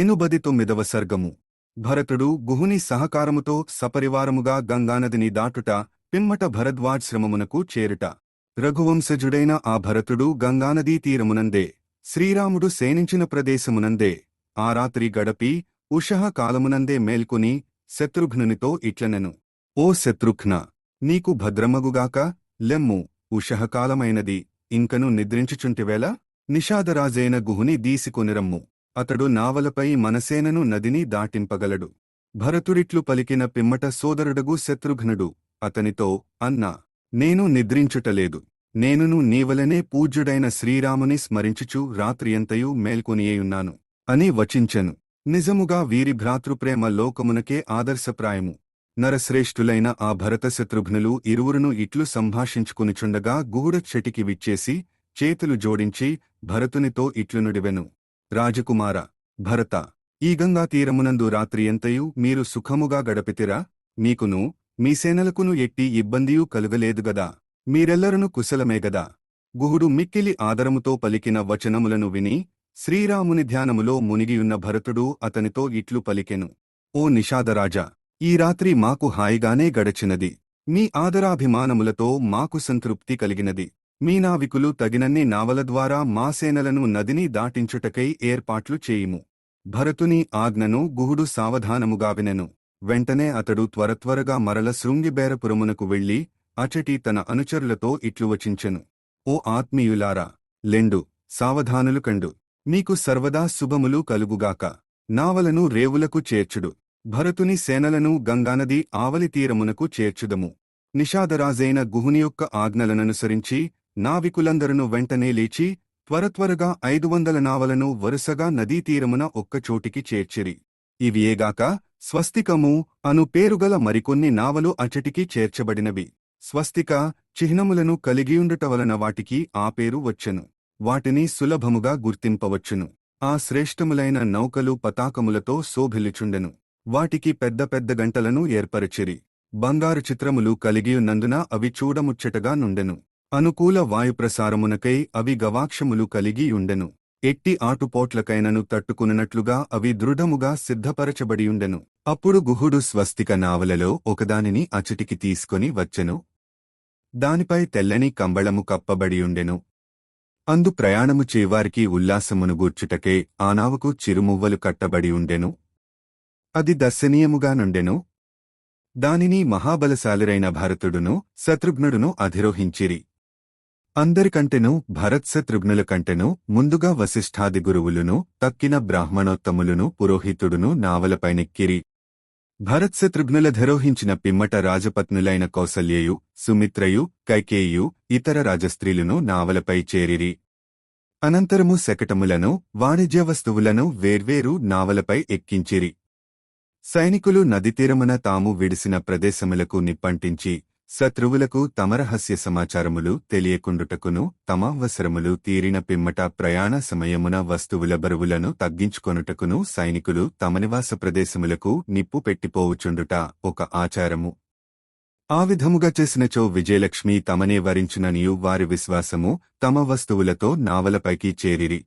ఎనుబది తొమ్మిదవ సర్గము. భరతుడు గుహుని సహకారముతో సపరివారముగా గంగానదిని దాటుట పిమ్మట భరద్వాశ్రమమునకు చేరుట. రఘువంశజుడైన ఆ భరతుడు గంగానదీ తీరమునందే శ్రీరాముడు సేనించిన ప్రదేశమునందే. ఆ రాత్రి గడపి ఉషః కాలమునందే మేల్కొని శత్రుఘ్నునితో ఇట్లనెను. ఓ శత్రుఘ్న నీకు భద్రమగుగాక లెమ్ము ఉషహకాలమైనది ఇంకను నిద్రించుచుంటివేళ నిషాదరాజైన గుహుని దీసికొనిరమ్ము. అతడు నావలపై మనసేనను నదిని దాటింపగలడు. భరతుడిట్లు పలికిన పిమ్మట సోదరుడగు శత్రుఘ్నుడు. అతనితో అన్నా నేను నిద్రించుటలేదు. నేనును నీవలనే పూజ్యుడైన శ్రీరాముని స్మరించుచు రాత్రియంతయు మేల్కొనియేయున్నాను అని వచించెను. నిజముగా వీరి భ్రాతృప్రేమ లోకమునకే ఆదర్శప్రాయము. నరశ్రేష్ఠులైన ఆ భరత శత్రుఘ్నులు ఇరువురును ఇట్లు సంభాషించుకునిచుండగా గూఢ చెటికి విచ్చేసి చేతులు జోడించి భరతునితో ఇట్లునుడివెను. రాజకుమార భరత ఈ గంగా తీరమునందు రాత్రియంతయు మీరు సుఖముగా గడపితిరా? మీకును మీ సేనలకును ఎట్టి ఇబ్బందియూ కలుగలేదుగదా మీరెల్లరను కుశలమేగదా గుహుడు మిక్కిలి ఆదరముతో పలికిన వచనములను విని శ్రీరాముని ధ్యానములో మునిగియున్న భరతుడు అతనితో ఇట్లు పలికెను. ఓ నిషాదరాజా ఈ రాత్రి మాకు హాయిగానే గడచినది. మీ ఆదరాభిమానములతో మాకు సంతృప్తి కలిగినది. మీనావికులు తగినన్ని నావల ద్వారా మా సేనలను నదిని దాటించుటకై ఏర్పాట్లు చేయుము. భరతుని ఆజ్ఞను గుహుడు సావధానముగా వినెను. వెంటనే అతడు త్వరత్వరగా మరల శృంగిబేరపురమునకు వెళ్ళి అచటి తన అనుచరులతో ఇట్లు వచించెను. ఓ ఆత్మీయులారా లెండు సావధానులు కండు. మీకు సర్వదా శుభములు కలుగుగాక. నావలను రేవులకు చేర్చుడు. భరతుని సేనలను గంగానది ఆవలి తీరమునకు చేర్చుదము. నిషాదరాజైన గుహుని యొక్క ఆజ్ఞలననుసరించి నావికులందరను వెంటనే లేచి త్వరత్వరగా ఐదు వందల నావలను వరుసగా నదీతీరమున ఒక్కచోటికి చేర్చిరి. ఇవియేగాక స్వస్తికము అను పేరుగల మరికొన్ని నావలు అచటికి చేర్చబడినవి. స్వస్తిక చిహ్నములను కలిగియుండుట వలన వాటికి ఆ పేరు వచ్చెను. వాటిని సులభముగా గుర్తింపవచ్చును. ఆ శ్రేష్టములైన నౌకలు పతాకములతో శోభిల్లుచుండెను. వాటికి పెద్ద పెద్ద గంటలను ఏర్పరచిరి. బంగారు చిత్రములు కలిగియున్నందున అవి చూడముచ్చటగా నుండెను. అనుకూల వాయుప్రసారమునకై అవి గవాక్షములు కలిగియుండెను ఎట్టి ఆటుపోట్లకైనను తట్టుకునున్నట్లుగా అవి దృఢముగా సిద్ధపరచబడియుండెను. అప్పుడు గుహుడు స్వస్తిక నావలలో ఒకదానిని అచటికి తీసుకొని వచ్చెను. దానిపై తెల్లని కంబళము కప్పబడియుండెను. అందు ప్రయాణము చేవారికి ఉల్లాసమును గూర్చుటకే ఆ నావకు చిరుమువ్వలు కట్టబడియుండెను. అది దర్శనీయముగా నుండెను. దానిని మహాబలశాలురైన భరతుడును శత్రుఘ్నుడును అధిరోహించిరి. అందరికంటెను భరత్ శత్రుఘ్నుల కంటెను ముందుగా వశిష్ఠాది గురువులును తక్కిన బ్రాహ్మణోత్తములును పురోహితుడును నావలపైనెక్కిరి భరత్ ధరోహించిన పిమ్మట రాజపత్నులైన కౌసల్యయు సుమిత్రయు కైకేయు ఇతర రాజస్త్రీలును నావలపై చేరిరి. అనంతరము శకటములను వాణిజ్య వస్తువులను వేర్వేరు నావలపై ఎక్కించిరి. సైనికులు నదితీరమున తాము విడిసిన ప్రదేశములకు నిప్పంటించి శత్రువులకు తమ రహస్య సమాచారములు తెలియకుండుటకును తమ అవసరములు తీరిన పిమ్మట ప్రయాణ సమయమున వస్తువుల బరువులను తగ్గించుకొనుటకును సైనికులు తమ నివాస ప్రదేశములకు నిప్పు పెట్టిపోవుచుండుట ఒక ఆచారము. ఆ విధముగా చేసినచో విజయలక్ష్మి తమనే వరించుననియు వారి విశ్వాసము తమ వస్తువులతో నావలపైకి చేరిరి.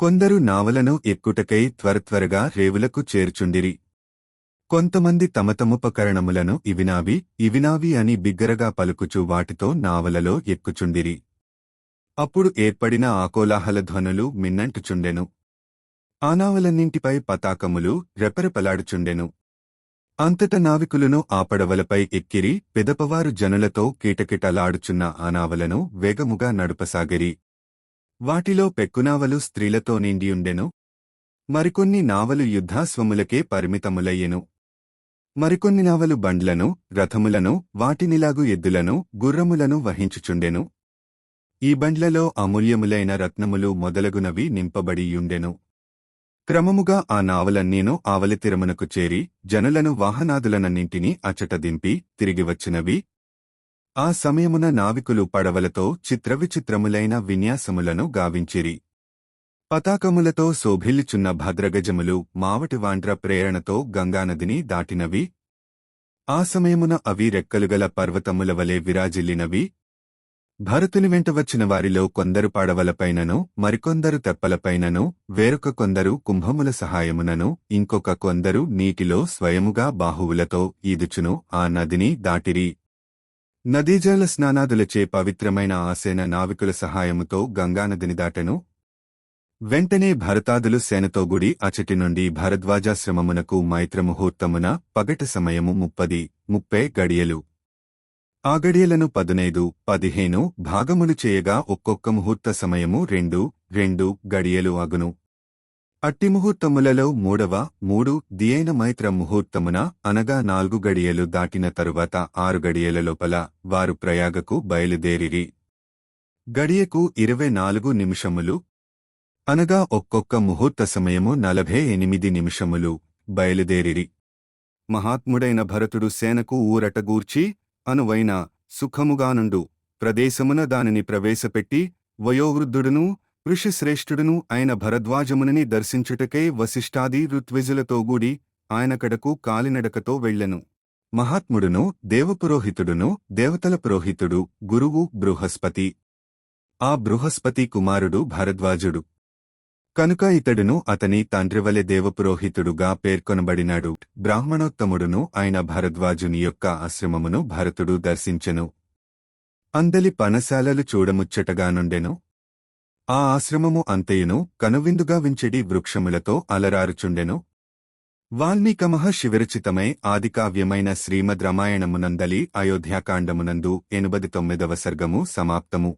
కొందరు నావలను ఎక్కుటకై త్వరత్వరగా రేవులకు చేర్చుండిరి. కొంతమంది తమ తముపకరణములను ఇవినావి ఇవినావి అని బిగ్గరగా పలుకుచు వాటితో నావలలో ఎక్కుచుండిరి. అప్పుడు ఏర్పడిన ఆకోలాహల ధ్వనులు మిన్నంటుచుండెను. ఆనావలన్నింటిపై పతాకములు రెపరెపలాడుచుండెను. అంతట నావికులను ఆ పడవలపై ఎక్కిరి పెదపవారు జనులతో కీటకిటలాడుచున్న ఆనావలను వేగముగా నడుపసాగిరి. వాటిలో పెక్కునావలు స్త్రీలతో నిండియుండెను. మరికొన్ని నావలు యుద్ధాస్వములకే పరిమితములయ్యెను. మరికొన్ని నావలు బండ్లను రథములను వాటినిలాగు ఎద్దులను గుర్రములను వహించుచుండెను. ఈ బండ్లలో అమూల్యములైన రత్నములు మొదలగునవి నింపబడియుండెను. క్రమముగా ఆ నావలన్నీను ఆవలితిరమునకు చేరి జనులను వాహనాదులనన్నింటినీ అచట దింపి తిరిగివచ్చినవి ఆ సమయమున నావికులు పడవలతో చిత్రవిచిత్రములైన విన్యాసములను గావించిరి. పతాకములతో శోభిల్లుచున్న భద్రగజములు మావటివాండ్ర ప్రేరణతో గంగానదిని దాటినవి. ఆ సమయమున అవి రెక్కలుగల పర్వతముల వలె విరాజిల్లినవి. భరతుని వెంట వచ్చిన వారిలో కొందరు పాడవలపైనను మరికొందరు తెప్పలపైనను వేరొక కొందరు కుంభముల సహాయమునను ఇంకొక కొందరు నీటిలో స్వయముగా బాహువులతో ఈదుచును ఆ నదిని దాటిరి. నదీజల స్నానాదులచే పవిత్రమైన ఆసేన నావికుల సహాయముతో గంగానదిని దాటెను. వెంటనే భరతాదులు సేనతో గుడి అచటి నుండి భరద్వాజాశ్రమమునకు మైత్రముహూర్తమున పగట సమయము ముప్పది ముప్పై గడియలు. ఆ గడియలను పదునైదు పదిహేను భాగములు చేయగా ఒక్కొక్క ముహూర్త సమయము రెండు రెండు గడియలు అగును. అట్టి ముహూర్తములలో మూడవ మూడు దియైన మైత్ర ముహూర్తమున అనగా నాలుగు గడియలు దాటిన తరువాత ఆరు గడియల లోపల వారు ప్రయాగకు బయలుదేరిరి. గడియకు ఇరవై నాలుగు నిమిషములు అనగా ఒక్కొక్క ముహూర్త సమయము నలభై ఎనిమిది నిమిషములు. బయలుదేరిరి. మహాత్ముడైన భరతుడు సేనకు ఊరటగూర్చి అనువైన సుఖముగానుండు. ప్రదేశమున దానిని ప్రవేశపెట్టి వయోవృద్ధుడును ఋషిశ్రేష్ఠుడును అయిన భరద్వాజమునని దర్శించుటకై వశిష్ఠాది ఋత్విజులతోగూడి ఆయనకడకు కాలినడకతో వెళ్ళెను మహాత్ముడును దేవపురోహితుడును దేవతల పురోహితుడు గురువు బృహస్పతి. ఆ బృహస్పతి కుమారుడు భరద్వాజుడు. కనుక ఇతడును అతని తండ్రివలె దేవపురోహితుడుగా పేర్కొనబడినాడు. బ్రాహ్మణోత్తముడును ఆయన భరద్వాజుని యొక్క ఆశ్రమమును భరతుడు దర్శించెను. అందలి పనశాలలు చూడముచ్చటగానుండెను ఆ ఆశ్రమము అంతయును కనువిందుగా వించెడి వృక్షములతో అలరారుచుండెను. వాల్మీకమహ శివరచితమై ఆదికావ్యమైన శ్రీమద్ రామాయణమునందలి అయోధ్యాకాండమునందు ఎనుబది తొమ్మిదవ సర్గము సమాప్తము.